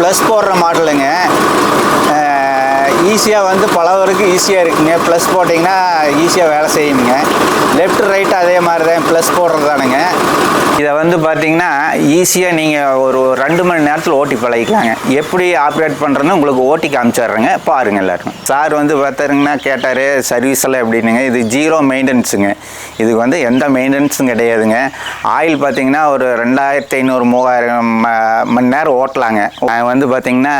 Plus போடுற மாடலுங்க. ஈஸியாக வந்து பலவருக்கு ஈஸியாக இருக்குங்க. ப்ளஸ் போட்டிங்கன்னா ஈஸியாக வேலை செய்யுங்க. லெஃப்ட் ரைட் அதே மாதிரி தான் ப்ளஸ் போடுறது தானுங்க இதை வந்து பார்த்தீங்கன்னா ஈஸியாக நீங்கள் ஒரு ரெண்டு மணி நேரத்தில் ஓட்டி பழகிக்கலாங்க. எப்படி ஆப்ரேட் பண்ணுறதுன்னு உங்களுக்கு ஓட்டி காமிச்சிட்றேங்க. பாருங்கள் எல்லாரும் சார் வந்து பார்த்தாருங்கன்னா கேட்டார் சர்வீஸ் எல்லாம் எப்படின்னுங்க? இது ஜீரோ மெயின்டெனன்ஸுங்க இதுக்கு வந்து எந்த மெயின்டெனன்ஸும் கிடையாதுங்க. ஆயில் பார்த்தீங்கன்னா ஒரு ரெண்டாயிரத்தி ஐநூறு மூவாயிரம் ம- மணி நேரம் ஓட்டலாங்க. நாங்கள் வந்து பார்த்தீங்கன்னா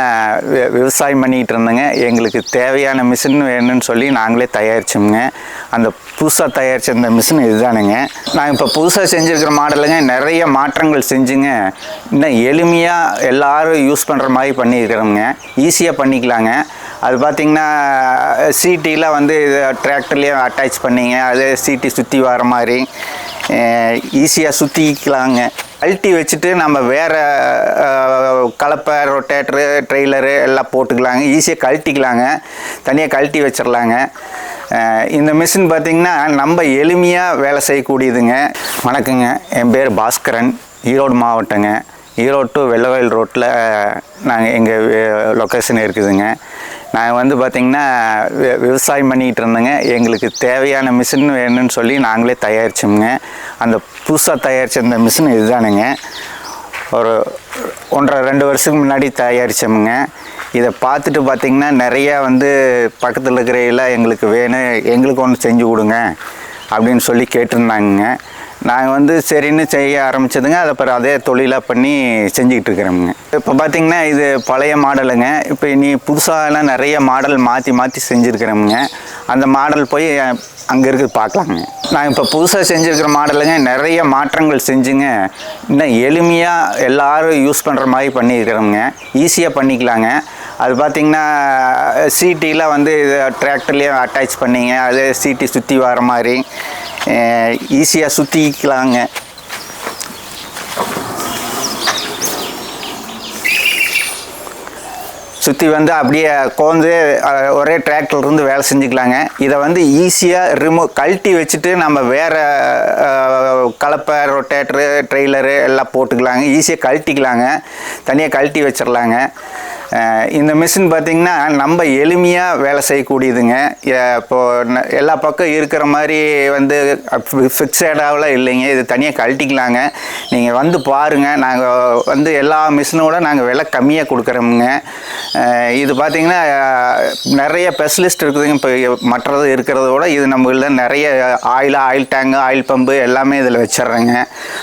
வி- விவசாயம் பண்ணிகிட்டு இருந்தேங்க. எங்களுக்கு தேவையான மிஷின் வேணும்னு சொல்லி நாங்களே தயாரிச்சோம்ங்க. அந்த புதுசாக தயாரித்த இந்த மிஷின் இதுதானுங்க. நான் இப்போ புதுசாக செஞ்சுருக்கிற மாடலுங்க. நிறைய மாற்றங்கள் செஞ்சுங்க. இன்னும் எளிமையாக எல்லாரும் யூஸ் பண்ணுற மாதிரி பண்ணியிருக்கிறோங்க ஈஸியாக பண்ணிக்கலாங்க. அது பார்த்தீங்கன்னா சிடியில் வந்து டிராக்டர்லேயே அட்டாச் பண்ணிங்க. அது சிடி சுற்றி வர மாதிரி ஈஸியாக சுற்றிக்கலாங்க அல்ட்டி வச்சுட்டு நம்ம வேறு கலப்பை ரொட்டேட்ரு ட்ரெய்லரு எல்லாம் போட்டுக்கலாங்க. ஈஸியாக கழட்டிக்கலாங்க. தனியாக கழட்டி வச்சிடலாங்க இந்த மிஷின் பார்த்திங்கன்னா நம்ம எளிமையாக வேலை செய்யக்கூடியதுங்க. வணக்கங்க. என் பேர் பாஸ்கரன். ஈரோடு மாவட்டங்க. ஈரோடு டு வெள்ளவயல் ரோட்டில் நாங்கள் எங்கள் லொக்கேஷன் இருக்குதுங்க. நாங்கள் வந்து பார்த்திங்கன்னா வி- விவசாயம் பண்ணிகிட்டு இருந்தேங்க. எங்களுக்கு தேவையான மிஷின் வேணும்னு சொல்லி நாங்களே தயாரிச்சோம்ங்க. அந்த புதுசாக தயாரித்த இந்த மிஷின் இதுதானுங்க. ஒரு ஒன்றரை ரெண்டு வருஷத்துக்கு முன்னாடி தயாரித்தோமுங்க இதை பார்த்துட்டு பார்த்திங்கன்னா நிறையா வந்து பக்கத்தில் இருக்கிற எல்லாம் எங்களுக்கு வேணும் எங்களுக்கு ஒன்று செஞ்சு கொடுங்க அப்படின்னு சொல்லி கேட்டிருந்தாங்க நாங்கள் வந்து சரின்னு செய்ய ஆரம்பிச்சதுங்க. அதை அப்புறம் அதே தொழிலாக பண்ணி செஞ்சுக்கிட்டு இருக்கிறோமுங்க. இப்போ பார்த்திங்கன்னா இது பழைய மாடலுங்க. இப்போ நீ புதுசாகலாம் நிறைய மாடல் மாற்றி மாற்றி செஞ்சுருக்கிறோமுங்க. அந்த மாடல் போய் அங்கே இருக்குது பார்க்கலாங்க நான் இப்போ புதுசாக செஞ்சுருக்கிற மாடலுங்க. நிறைய மாற்றங்கள் செஞ்சுங்க. இன்னும் எளிமையாக எல்லாரும் யூஸ் பண்ணுற மாதிரி பண்ணியிருக்கிறோங்க ஈஸியாக பண்ணிக்கலாங்க. அது பார்த்திங்கன்னா சீட்டிலாம் வந்து டிராக்டர்லேயே அட்டாச் பண்ணிங்க. அது சீட்டி சுற்றி வர மாதிரி. Eh, ஈஸியாக ah, சுற்றிக்கலாங்க சுற்றி வந்து அப்படியே கோந்து ஒரே டிராக்டர்லேருந்து வேலை செஞ்சுக்கலாங்க. இதை வந்து ஈஸியாக ரிமூவ் கழட்டி வச்சுட்டு நம்ம வேறு கலப்பை ரொட்டேட்ரு ட்ரெய்லரு எல்லாம் போட்டுக்கலாங்க. ஈஸியாக கழட்டிக்கலாங்க. தனியாக கழட்டி வச்சிடலாங்க இந்த மிஷின் பார்த்திங்கன்னா நம்ம எளிமையாக வேலை செய்யக்கூடியதுங்க. இப்போது எல்லா பக்கம் இருக்கிற மாதிரி வந்து ஃபிக்ஸடாகலாம் இல்லைங்க. இது தனியாக கழட்டிக்கலாங்க. நீங்கள் வந்து பாருங்கள் நாங்கள் வந்து எல்லா மிஷினோட நாங்கள் விலை கம்மியாக கொடுக்குறோமுங்க. இது பார்த்திங்கன்னா நிறைய ஸ்பெஷலிஸ்ட் இருக்குதுங்க. இப்போ மற்றது இருக்கிறத விட இது நம்மள நிறைய oil oil tank oil pump எல்லாமே இதில் வச்சிட்றேங்க.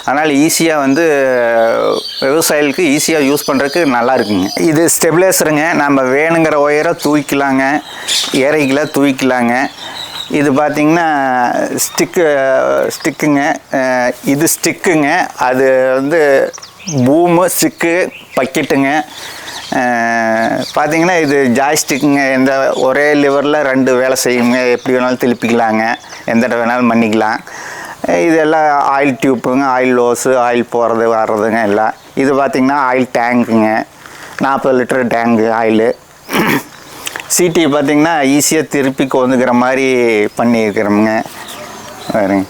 அதனால் ஈஸியாக வந்து விவசாயிகளுக்கு ஈஸியாக யூஸ் பண்ணுறதுக்கு நல்லா இருக்குங்க. இது ஸ்டெபிலைசருங்க நம்ம வேணுங்கிற ஒயரை தூக்கிக்கலாங்க இறைக்கல தூக்கிக்கலாங்க. இது பார்த்திங்கன்னா ஸ்டிக்கு ஸ்டிக்குங்க இது ஸ்டிக்குங்க அது வந்து பூமு ஸ்டிக்கு பக்கெட்டுங்க. பார்த்தீங்கன்னா இது ஜாய்ஸ்டிக்குங்க. எந்த ஒரே லிவரில் ரெண்டு வேலை செய்யுங்க. எப்படி வேணாலும் திருப்பிக்கலாங்க. எந்த இடம் வேணாலும் பண்ணிக்கலாம். இதெல்லாம் ஆயில் டியூப்புங்க. ஆயில் லோஸு ஆயில் போகிறது வர்றதுங்க எல்லாம். இது பார்த்திங்கன்னா ஆயில் டேங்க்குங்க நாற்பது லிட்டர் டேங்கு ஆயிலு. சிடி பார்த்திங்கன்னா ஈஸியாக திருப்பி கொந்துக்கிற மாதிரி பண்ணியிருக்கிறோமுங்க. வேறுங்க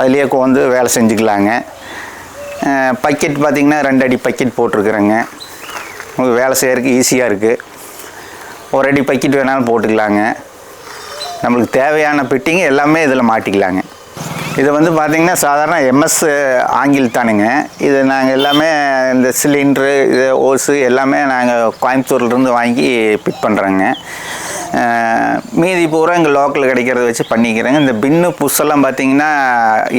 அதுலேயே கொண்டு வேலை செஞ்சுக்கலாங்க. பக்கெட் பார்த்திங்கன்னா ரெண்டு அடி பக்கெட் போட்டிருக்குறேங்க. உங்களுக்கு வேலை செய்கிறதுக்கு ஈஸியாக இருக்குது ஒரு அடி பக்கெட் வேணாலும் போட்டுக்கலாங்க. நம்மளுக்கு தேவையான பிட்டிங் எல்லாமே இதில் மாட்டிக்கலாங்க. இது வந்து பார்த்திங்கன்னா சாதாரண எம்எஸ் ஆங்கில் தானுங்க. இது நாங்கள் எல்லாமே இந்த சிலிண்ட்ரு இது ஓஸு எல்லாமே நாங்கள் கோயம்புத்தூர்லேருந்து வாங்கி பிக் பண்ணுறோங்க மீதி பூரா இங்கே லோக்கல் கிடைக்கிறத வச்சு பண்ணிக்கிறேங்க. இந்த பின்னு புஷ்ஷெல்லாம் பார்த்தீங்கன்னா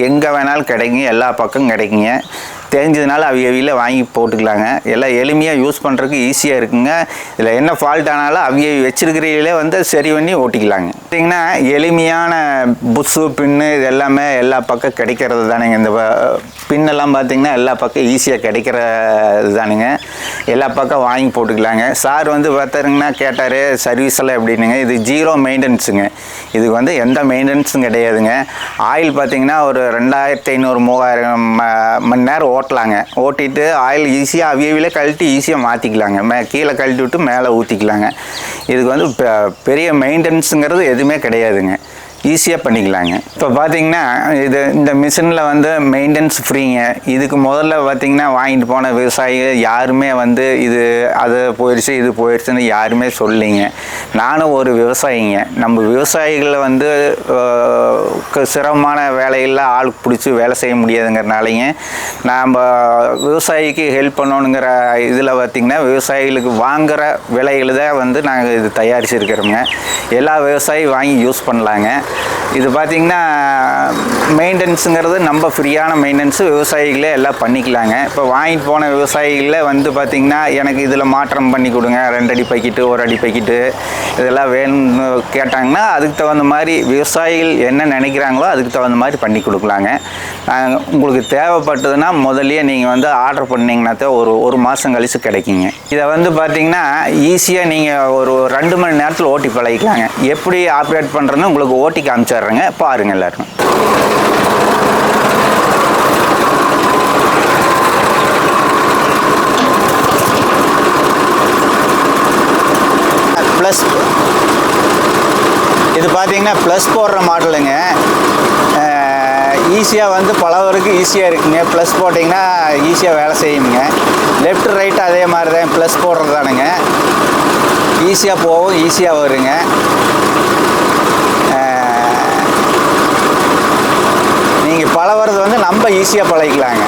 எங்கே வேணாலும் கிடைக்குங்க. எல்லா பக்கம் கிடைக்குங்க. தெரிஞ்சதுனால அவியவியில் வாங்கி போட்டுக்கலாங்க. எல்லாம் எளிமையாக யூஸ் பண்ணுறதுக்கு ஈஸியாக இருக்குங்க. இதில் என்ன ஃபால்ட் ஆனாலும் அவிய வச்சிருக்கிறீங்களே வந்து சரி பண்ணி ஓட்டிக்கலாங்க. பார்த்தீங்கன்னா எளிமையான புஷ்ஷு பின்னு இது எல்லாமே எல்லா பக்கம் கிடைக்கிறது தானுங்க. இந்த பின்னெல்லாம் பார்த்திங்கன்னா எல்லா பக்கம் ஈஸியாக கிடைக்கிற தானுங்க. எல்லா பக்கம் வாங்கி போட்டுக்கலாங்க. சார் வந்து பார்த்தாருங்கன்னா கேட்டார் சர்வீஸ் எல்லாம் எப்படின்னுங்க? இது ஜீரோ மெயின்டெனன்ஸுங்க இதுக்கு வந்து எந்த மெயின்டெனன்ஸும் கிடையாதுங்க. ஆயில் பார்த்தீங்கன்னா ஒரு ரெண்டாயிரத்தி ஐநூறு மூவாயிரம் ம- மணி நேரம் ஓட்டலாங்க. ஓட்டிட்டு ஆயில் ஈஸியாக அவியவிலே கழட்டி ஈஸியாக மாற்றிக்கலாங்க மே கீழே கழட்டி விட்டு மேலே ஊற்றிக்கலாங்க இதுக்கு வந்து பெ- பெரிய மெயின்டெனன்ஸுங்கிறது எதுவுமே கிடையாதுங்க. ஈஸியாக பண்ணிக்கலாங்க. இப்போ பார்த்தீங்கன்னா இது இந்த மிஷினில் வந்து மெயின்டெனன்ஸ் ஃப்ரீங்க இதுக்கு முதல்ல பார்த்தீங்கன்னா வாங்கிட்டு போன விவசாயிகள் யாருமே வந்து இது அது போயிடுச்சு இது போயிடுச்சுன்னு யாருமே சொல்லிங்க நானும் ஒரு விவசாயிங்க. நம்ம விவசாயிகளை வந்து க- சிரமமான வேலைகளில் ஆள் பிடிச்சி வேலை செய்ய முடியாதுங்கிறனாலைங்க நாம் விவசாயிக்கு ஹெல்ப் பண்ணணுங்கிற இதில் பார்த்திங்கன்னா விவசாயிகளுக்கு வாங்குகிற விலையில் தான் வந்து நாங்கள் இது தயாரிச்சிருக்கிறோங்க. எல்லா விவசாயி வாங்கி யூஸ் பண்ணலாங்க. இது பார்த்திங்கன்னா மெயின்டெனன்ஸுங்கிறது நம்ம ஃப்ரீயான மெயின்டெனன்ஸு விவசாயிகளே எல்லாம் பண்ணிக்கலாங்க. இப்போ வாங்கிட்டு போன விவசாயிகளில் வந்து பார்த்திங்கன்னா எனக்கு இதில் மாற்றம் பண்ணி கொடுங்க. ரெண்டு அடி பைக்கிட்டு ஒரு அடி பைக்கிட்டு இதெல்லாம் வேணும்னு கேட்டாங்கன்னா அதுக்கு தகுந்த மாதிரி விவசாயிகள் என்ன நினைக்கிறாங்களோ அதுக்கு தகுந்த மாதிரி பண்ணி கொடுக்கலாங்க. உங்களுக்கு தேவைப்பட்டதுன்னா முதல்லையே நீங்கள் வந்து ஆர்டர் பண்ணிங்கன்னாத்தான் ஒரு ஒரு மாதம் கழிச்சு கிடைக்குங்க. இதை வந்து பார்த்தீங்கன்னா ஈஸியாக நீங்கள் ஒரு ரெண்டு மணி நேரத்தில் ஓட்டி பழகிக்கலாங்க. எப்படி ஆப்ரேட் பண்ணுறதுன்னு உங்களுக்கு ஓட்டி காமிச்சிடுறேங்க. பாருங்கள் எல்லாரும் ப்ளஸ் இது பார்த்தீங்கன்னா ப்ளஸ் போடுற மாடலுங்க ஈஸியாக வந்து பலவருக்கு ஈஸியாக இருக்குங்க. ப்ளஸ் போட்டிங்கன்னா ஈஸியாக வேலை செய்யுங்க. லெஃப்ட் ரைட் அதே மாதிரி தான் ப்ளஸ் போடுறது தானுங்க ஈஸியாக போகும் ஈஸியாக வருங்க. நீங்கள் பழகிறது வந்து நம்ம ஈஸியாக பழகிக்கலாங்க.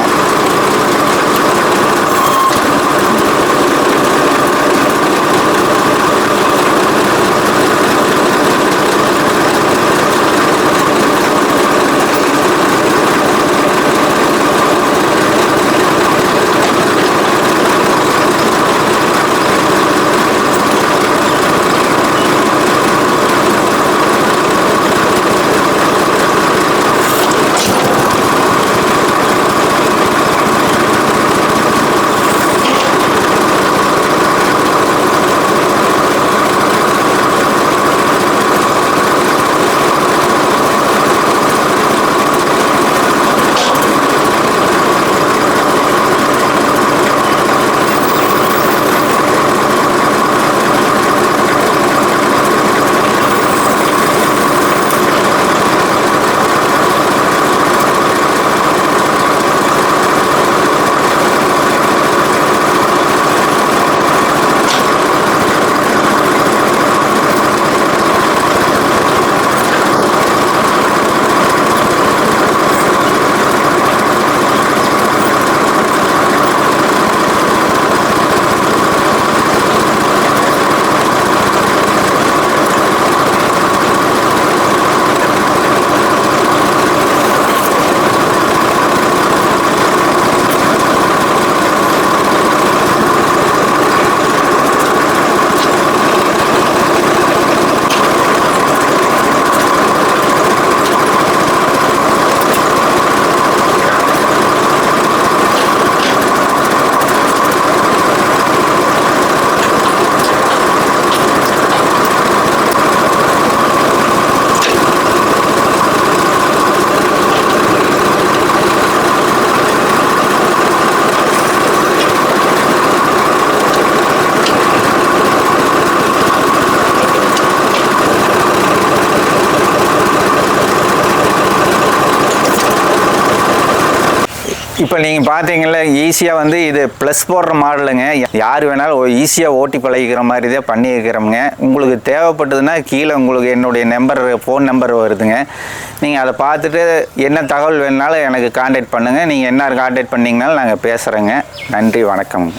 இப்போ நீங்கள் பார்த்தீங்களா ஈஸியாக வந்து இது ப்ளஸ் போடுற மாடலுங்க. யார் வேணாலும் ஈஸியாக ஓட்டி பழகிக்கிற மாதிரி தான் பண்ணியிருக்கிறோமுங்க. உங்களுக்கு தேவைப்பட்டதுன்னா கீழே உங்களுக்கு என்னுடைய நம்பர் ஃபோன் நம்பர் வருதுங்க. நீங்கள் அதை பார்த்துட்டு என்ன தகவல் வேணுனாலும் எனக்கு காண்டாக்ட் பண்ணுங்கள் நீங்கள் என்ன காண்டாக்ட் பண்ணிங்கனாலும் நாங்கள் பேசுகிறோங்க நன்றி வணக்கம்.